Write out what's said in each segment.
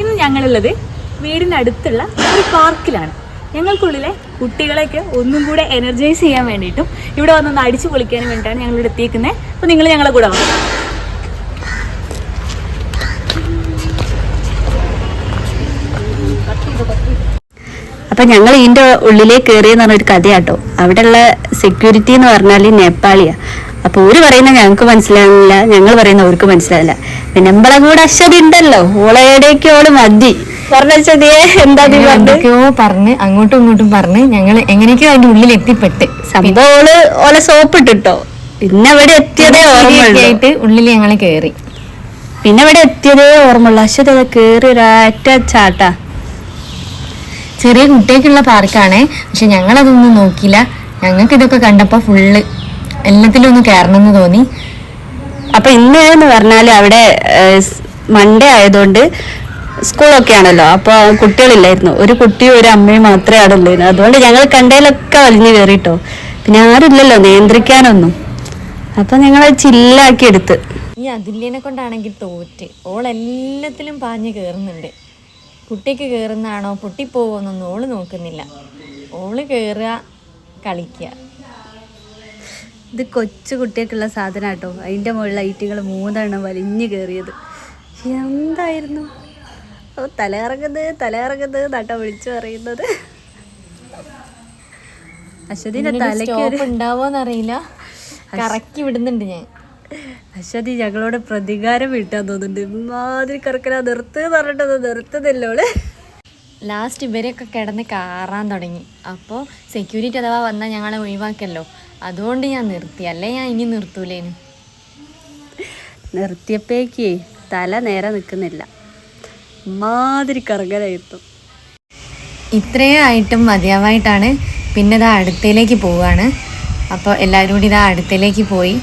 ഇന്ന് ഞങ്ങളുള്ളത് വീടിനടുത്തുള്ള ഒരു പാർക്കിലാണ്. ഞങ്ങൾക്കുള്ളിലെ കുട്ടികളെയൊക്കെ ഒന്നും കൂടെ എനർജൈസ് ചെയ്യാൻ വേണ്ടിയിട്ടും ഇവിടെ വന്നൊന്ന് അടിച്ചു പൊളിക്കാനും വേണ്ടിയിട്ടാണ് ഞങ്ങൾ ഇവിടെ എത്തിയിരിക്കുന്നത് അപ്പോൾ നിങ്ങൾ ഞങ്ങളെ കൂടെ വന്നു അപ്പൊ ഞങ്ങൾ ഇതിന്റെ ഉള്ളിലേക്ക് കയറിയെന്ന് പറഞ്ഞൊരു കഥയാട്ടോ. അവിടെയുള്ള സെക്യൂരിറ്റി എന്ന് പറഞ്ഞാൽ നേപ്പാളിയാ. അപ്പൊ ഒരു പറയുന്ന ഞങ്ങൾക്ക് മനസ്സിലാകുന്നില്ല ഞങ്ങൾ പറയുന്ന അവർക്ക് മനസ്സിലാവില്ല പിന്നെ നമ്മളെ കൂടെ അശ്വതി ഉണ്ടല്ലോ ഓളയുടെയൊക്കെ ഓൾ മതി. പറഞ്ഞ അശ്വതിയെ എന്താ നീ പറഞ്ഞത് എന്തൊക്കെയോ പറഞ്ഞ് അങ്ങോട്ടും ഇങ്ങോട്ടും പറഞ്ഞ് ഞങ്ങൾ എങ്ങനെയൊക്കെയോ അതിന്റെ ഉള്ളിൽ എത്തിപ്പെട്ട്. സംഭവം ഓൾ ഓലെ സോപ്പ് ഇട്ടിട്ടോ പിന്നെ ഇവിടെ എത്തിയതേ ഓർമ്മയുള്ളൂ. ആയിട്ട് ഉള്ളിൽ ഞങ്ങൾ കേറി. പിന്നെ ഇവിടെ എത്തിയതേ ഓർമ്മയുള്ളൂ. അശ്വതി അത് കേറി ഒരാറ്റ ചാട്ടാ. ചെറിയ കുട്ടിയൊക്കെയുള്ള പാർക്കാണേ പക്ഷെ ഞങ്ങളതൊന്നും നോക്കിയില്ല. ഞങ്ങൾക്ക് ഇതൊക്കെ കണ്ടപ്പോൾ ഫുള്ള് എല്ലാത്തിലും ഒന്ന് കയറണം എന്ന് തോന്നി. അപ്പൊ ഇന്ന് എന്ന് പറഞ്ഞാൽ അവിടെ മൺഡേ ആയതുകൊണ്ട് സ്കൂളൊക്കെ ആണല്ലോ അപ്പൊ കുട്ടികളില്ലായിരുന്നു. ഒരു കുട്ടിയും ഒരു അമ്മയും മാത്രമേ അവിടെ ഉള്ളായിരുന്നു. അതുകൊണ്ട് ഞങ്ങൾ കണ്ടതിലൊക്കെ വലിഞ്ഞു കയറിട്ടോ പിന്നെ ആരുമില്ലല്ലോ നിയന്ത്രിക്കാനൊന്നും. അപ്പൊ ഞങ്ങൾ ചില്ലാക്കി എടുത്ത്. ഈ അതുല്യനെ കൊണ്ടാണെങ്കിൽ തോറ്റ്. ഓൾ എല്ലാത്തിലും പാഞ്ഞു കയറുന്നുണ്ട് കുട്ടിക്ക് കയറുന്നതാണോ പൊട്ടിപ്പോവോന്നൊന്നും ഓൾ നോക്കുന്നില്ല. ഓൾ കയറുക കളിക്കുക. ഇത് കൊച്ചു കുട്ടിയൊക്കെയുള്ള സാധനം കേട്ടോ. അതിന്റെ മുകളിൽ ഐറ്റുകൾ മൂന്നെണ്ണം വലിഞ്ഞു കയറിയത്. എന്തായിരുന്നു? ഓ തലയിറങ്ങുന്നത് തലയിറങ്ങുന്നത് നട്ട വിളിച്ചു പറയുന്നത്. അശ്വതിന്റെ തലയ്ക്ക് ഉണ്ടാവോന്നറിയില്ല. കറക്കി വിടുന്നുണ്ട് ഞാൻ. അശ്വതി ഞങ്ങളോട് പ്രതികാരം വീട്ടാൻ തോന്നുന്നുണ്ട്. ഇമാതിരി കറക്കല നിർത്ത് പറഞ്ഞിട്ടത് നിർത്തുന്നില്ലോൾ ലാസ്റ്റ് ഇവരെയൊക്കെ കിടന്ന് കാറാൻ തുടങ്ങി. അപ്പോൾ സെക്യൂരിറ്റി അഥവാ വന്നാൽ ഞങ്ങളെ ഒഴിവാക്കല്ലോ. അതുകൊണ്ട് ഞാൻ നിർത്തി. അല്ലേ ഞാൻ ഇനി നിർത്തൂലേനു? നിർത്തിയപ്പേക്ക് തല നേരെ നിൽക്കുന്നില്ല മാതിരി കറങ്ങലായിരുന്നു. ഇത്രയും ആയിട്ടും മതിയാവായിട്ടാണ് പിന്നെ ഇതാ അടുത്തേലേക്ക് പോവുകയാണ് അപ്പോൾ എല്ലാവരും കൂടി ഇതാ അടുത്തേലേക്ക് പോയി.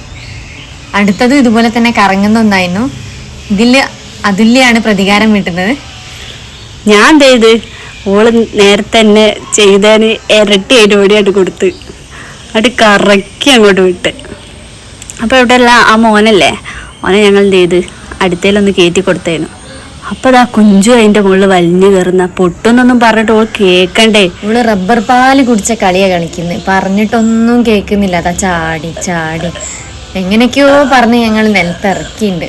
അടുത്തതും ഇതുപോലെ തന്നെ കറങ്ങുന്ന ഒന്നായിരുന്നു. ഇതിൽ അതുല്യാണ് പ്രതികാരം വീട്ടുന്നത്. ഞാൻ എന്ത് ചെയ്ത് ഓൾ നേരത്തെ തന്നെ ചെയ്തതിന് ഇരട്ടിയായിട്ട് ഓടിയായിട്ട് കൊടുത്ത്. അത് കറക്കി അങ്ങോട്ട് വിട്ട്. അപ്പോൾ ഇവിടെ അല്ല ആ മോനല്ലേ? മോനെ ഞങ്ങൾ എന്ത് ചെയ്ത്? അടുത്തേലൊന്ന് കയറ്റി കൊടുത്തേനു. അപ്പൊ അതാ കുഞ്ചു അതിന്റെ മുകളിൽ വലിഞ്ഞു കയറുന്ന. പൊട്ടുന്നൊന്നും പറഞ്ഞിട്ട് ഓൾ കേക്കണ്ടേ? ഇവൾ റബ്ബർ പാൽ കുടിച്ച കളിയാ കളിക്കുന്നത് പറഞ്ഞിട്ടൊന്നും കേൾക്കുന്നില്ല അതാ ചാടി ചാടി. എങ്ങനെയൊക്കെയോ പറഞ്ഞ് ഞങ്ങൾ നിലത്തിറക്കിണ്ട്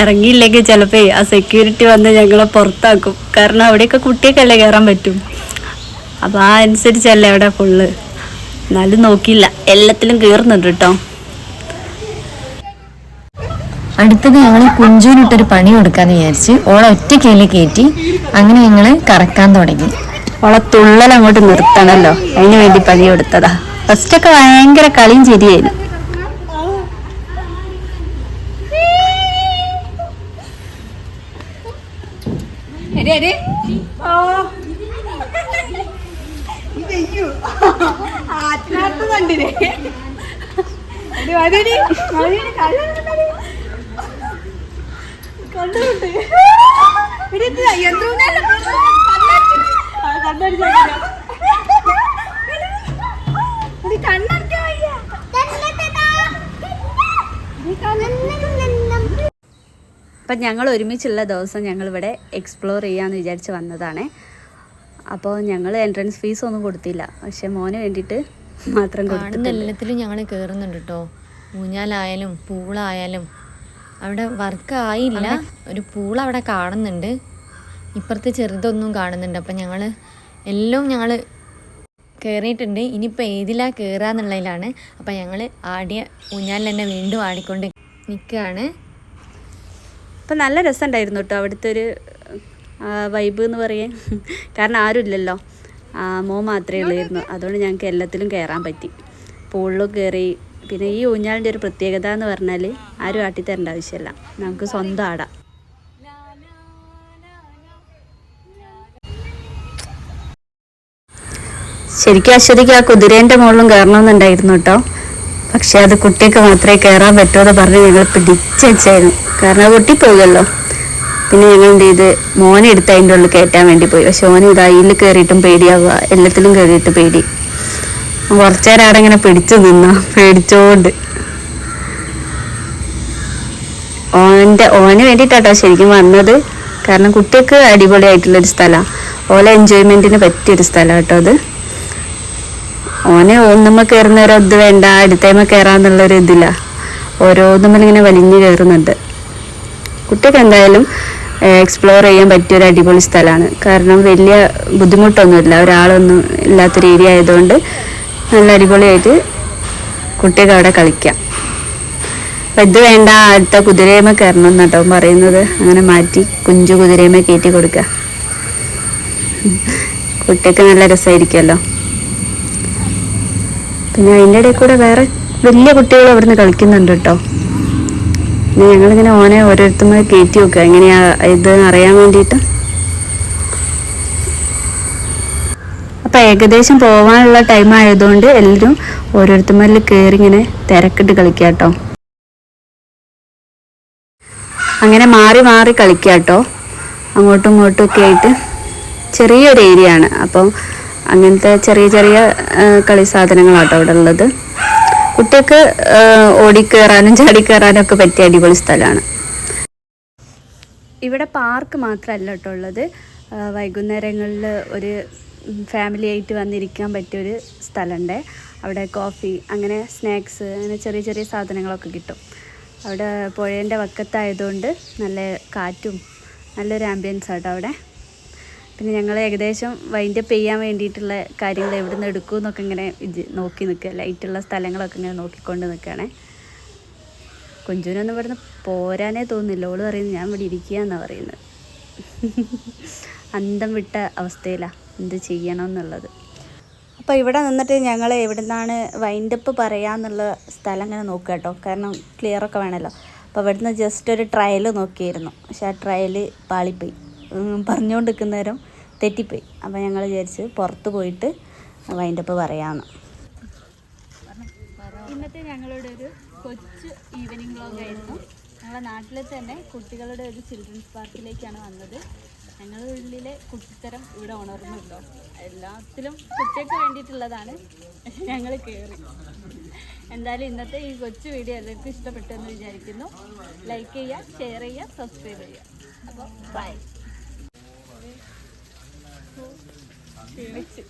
ഇറങ്ങിയില്ലെങ്കിൽ ചിലപ്പോ ആ സെക്യൂരിറ്റി വന്ന് ഞങ്ങളെ പുറത്താക്കും. കാരണം അവിടെയൊക്കെ കുട്ടിയൊക്കെ അല്ലേ കയറാൻ പറ്റും. അപ്പൊ ആ അനുസരിച്ചല്ലേ അവിടെ ഫുള്ള് എന്നാലും നോക്കിയില്ല. എല്ലാത്തിലും കയറുന്നുണ്ട് കേട്ടോ അടുത്തത് ഞങ്ങൾ കുഞ്ചുവിനിട്ടൊരു പണി കൊടുക്കാന്ന് വിചാരിച്ച് ഓളെ ഒറ്റ കയ്യിൽ കയറ്റി അങ്ങനെ ഞങ്ങൾ കറക്കാൻ തുടങ്ങി. ഓളെ തുള്ളൽ അങ്ങോട്ട് നിർത്തണല്ലോ. അതിന് വേണ്ടി പണി കൊടുത്തതാ. ഫസ്റ്റൊക്കെ ഭയങ്കര കളിയും ചിരിയായിരുന്നു. അപ്പം ഞങ്ങൾ ഒരുമിച്ചുള്ള ദിവസം ഞങ്ങൾ ഇവിടെ എക്സ്പ്ലോർ ചെയ്യാന്ന് വിചാരിച്ച് വന്നതാണ്. അപ്പോൾ ഞങ്ങൾ എൻട്രൻസ് ഫീസ് ഒന്നും കൊടുത്തില്ല. പക്ഷെ മോന് വേണ്ടിയിട്ട് മാത്രം കാണുന്ന എല്ലാത്തിലും ഞങ്ങൾ കയറുന്നുണ്ട് കേട്ടോ ഊഞ്ഞാലായാലും പൂളായാലും. അവിടെ വർക്ക് ആയില്ല. ഒരു പൂൾ അവിടെ കാണുന്നുണ്ട്. ഇപ്പുറത്തെ ചെറുതൊന്നും കാണുന്നുണ്ട്. അപ്പം ഞങ്ങൾ എല്ലാം ഞങ്ങൾ കയറിയിട്ടുണ്ട് ഇനിയിപ്പോൾ ഏതിലാ കയറുക എന്നുള്ളതിലാണ്. അപ്പം ഞങ്ങൾ ആടിയ ഊഞ്ഞാലിൽ തന്നെ വീണ്ടും ആടിക്കൊണ്ട് നിൽക്കുകയാണ് അപ്പം നല്ല രസമുണ്ടായിരുന്നു കേട്ടോ അവിടുത്തെ ഒരു വൈബ് എന്ന് പറയാൻ. കാരണം ആരുമില്ലല്ലോ മോ മാത്രമേ ഉള്ളായിരുന്നു. അതുകൊണ്ട് ഞങ്ങൾക്ക് എല്ലാത്തിലും കയറാൻ പറ്റി. പൂളിലും കയറി പിന്നെ ഈ ഊഞ്ഞാലിന്റെ ഒരു പ്രത്യേകത എന്ന് പറഞ്ഞാൽ ആരും ആട്ടി ആട്ടിത്തരേണ്ട ആവശ്യമില്ല. നമുക്ക് സ്വന്തം ആടാം. ശരിക്കും അശ്വതിക്ക് ആ കുതിരേന്റെ മുകളിലും കയറണമെന്നുണ്ടായിരുന്നു കേട്ടോ. പക്ഷെ അത് കുട്ടിക്ക് മാത്രമേ കയറാൻ പറ്റുമെന്ന് പറഞ്ഞ് ഞങ്ങൾ പിടിച്ചു വെച്ചായിരുന്നു കാരണം കുട്ടി പൊട്ടിപ്പോകുമല്ലോ പിന്നെ ഞങ്ങൾ എന്ത് ചെയ്ത് മോനെ എടുത്ത് അതിന്റെ ഉള്ളിൽ കയറ്റാൻ വേണ്ടി പോയി. പക്ഷെ ഓന് ഇത് അതിൽ കയറിയിട്ടും പേടിയാവുക. എല്ലാത്തിലും കയറിയിട്ട് പേടി. കുറച്ചു നേരം അവിടെ ഇങ്ങനെ പിടിച്ചു നിന്ന. പേടിച്ചോണ്ട്. ഓന്റെ ഓന് വേണ്ടിയിട്ടാട്ടോ ശരിക്കും വന്നത്. കാരണം കുട്ടിക്ക് അടിപൊളിയായിട്ടുള്ളൊരു സ്ഥലമാണ് ഓലെ എൻജോയ്മെന്റിന് പറ്റിയൊരു സ്ഥലം കേട്ടോ അത്. ഓനെ ഒന്നുമ്മ കയറുന്ന ഒരു ഇത് വേണ്ട അടുത്തേമ കയറാന്നുള്ളൊരു ഇതില്ല ഓരോന്നുമ്മലിങ്ങനെ വലിഞ്ഞു കയറുന്നുണ്ട്. കുട്ടിക്ക് എന്തായാലും എക്സ്പ്ലോർ ചെയ്യാൻ പറ്റിയ ഒരു അടിപൊളി സ്ഥലമാണ്. കാരണം വലിയ ബുദ്ധിമുട്ടൊന്നുമില്ല. ഒരാളൊന്നും ഇല്ലാത്തൊരു ഏരിയ ആയതുകൊണ്ട് നല്ല അടിപൊളിയായിട്ട് കുട്ടികൾ അവിടെ കളിക്കാം. അപ്പം ഇത് വേണ്ട അടുത്ത കുതിരയമ്മ കയറണം എന്നാട്ടോ പറയുന്നത്. അങ്ങനെ മാറ്റി കുഞ്ചു കുതിരയമ്മ കയറ്റി കൊടുക്കുക കുട്ടിക്ക് നല്ല രസമായിരിക്കുമല്ലോ. പിന്നെ അതിന്റെ ഇടയിൽ കൂടെ വേറെ വലിയ കുട്ടികൾ അവിടുന്ന് കളിക്കുന്നുണ്ട് കേട്ടോ. ഞങ്ങളിങ്ങനെ ഓനെ ഓരോരുത്തമ്മ കയറ്റി വെക്കുക. എങ്ങനെയാ ഇത് അറിയാൻ വേണ്ടിയിട്ട്. അപ്പം ഏകദേശം പോകാനുള്ള ടൈം ആയതുകൊണ്ട് എല്ലാവരും ഓരോരുത്തമാരിൽ കയറി ഇങ്ങനെ തിരക്കിട്ട് കളിക്കുക കേട്ടോ. അങ്ങനെ മാറി മാറി കളിക്കുക കേട്ടോ. അങ്ങോട്ടും ഇങ്ങോട്ടും ഒക്കെ ആയിട്ട് ചെറിയൊരു ഏരിയ ആണ്. അപ്പം അങ്ങനത്തെ ചെറിയ ചെറിയ കളി സാധനങ്ങളാട്ടോ അവിടെ ഉള്ളത്. കുട്ടികൾക്ക് ഓടിക്കയറാനും ചാടിക്കയറാനും ഒക്കെ പറ്റിയ അടിപൊളി സ്ഥലമാണ്. ഇവിടെ പാർക്ക് മാത്രമല്ല കേട്ടോ ഉള്ളത്. വൈകുന്നേരങ്ങളിൽ ഒരു ഫാമിലി ആയിട്ട് വന്നിരിക്കാൻ പറ്റിയൊരു സ്ഥലമുണ്ട്. അവിടെ കോഫി അങ്ങനെ സ്നാക്സ് അങ്ങനെ ചെറിയ ചെറിയ സാധനങ്ങളൊക്കെ കിട്ടും. അവിടെ പുഴേന്റെ വക്കത്തായതുകൊണ്ട് നല്ല കാറ്റും നല്ലൊരു ആംബിയൻസ് ആട്ടോ അവിടെ. പിന്നെ ഞങ്ങൾ ഏകദേശം വൈൻഡപ്പ് ചെയ്യാൻ വേണ്ടിയിട്ടുള്ള കാര്യങ്ങൾ എവിടെ നിന്ന് എടുക്കും എന്നൊക്കെ ഇങ്ങനെ നോക്കി നിൽക്കുക. ലൈറ്റുള്ള സ്ഥലങ്ങളൊക്കെ ഇങ്ങനെ നോക്കിക്കൊണ്ട് നിൽക്കുകയാണേ. കുഞ്ചുനൊന്നും ഇവിടുന്ന് പോരാനേ തോന്നുന്നില്ല. ഓൾ പറയുന്നത് ഞാൻ ഇവിടെ ഇരിക്കുക എന്നാണ് പറയുന്നത്. അന്തം വിട്ട അവസ്ഥയിലാണ് എന്ത് ചെയ്യണം എന്നുള്ളത് അപ്പോൾ ഇവിടെ നിന്നിട്ട് ഞങ്ങൾ എവിടെ നിന്നാണ് വൈൻഡപ്പ് പറയാമെന്നുള്ള സ്ഥലം ഇങ്ങനെ നോക്കുക കേട്ടോ. കാരണം ക്ലിയറൊക്കെ വേണമല്ലോ. അപ്പോൾ ഇവിടുന്ന് ജസ്റ്റ് ഒരു ട്രയൽ നോക്കിയിരുന്നു. പക്ഷേ ആ ട്രയൽ പാളിപ്പോയി. ഉം, നേരം നിൽക്കുന്നേരം തെറ്റിപ്പോയി. അപ്പോൾ ഞങ്ങൾ വിചാരിച്ച് പുറത്ത് പോയിട്ട് വൈൻഡപ്പ് പറയാമെന്ന് ഇന്നത്തെ ഞങ്ങളുടെ ഒരു കൊച്ചു ഈവനിങ് വ്ലോഗ് ആയിരുന്നു. ഞങ്ങളുടെ നാട്ടിലെ തന്നെ കുട്ടികളുടെ ഒരു ചിൽഡ്രൻസ് പാർക്കിലേക്കാണ് വന്നത്. ഞങ്ങളുടെ ഉള്ളിലെ കുട്ടിത്തരം ഇവിടെ ഉണർന്നുണ്ടോ എല്ലാത്തിലും കുട്ടികൾക്ക് വേണ്ടിയിട്ടുള്ളതാണ് ഞങ്ങൾ കയറി. എന്തായാലും ഇന്നത്തെ ഈ കൊച്ചു വീഡിയോ എല്ലാവർക്കും ഇഷ്ടപ്പെട്ടു എന്ന് വിചാരിക്കുന്നു. ലൈക്ക് ചെയ്യുക ഷെയർ ചെയ്യുക സബ്സ്ക്രൈബ് ചെയ്യുക. അപ്പോൾ ബൈ 릴렉스.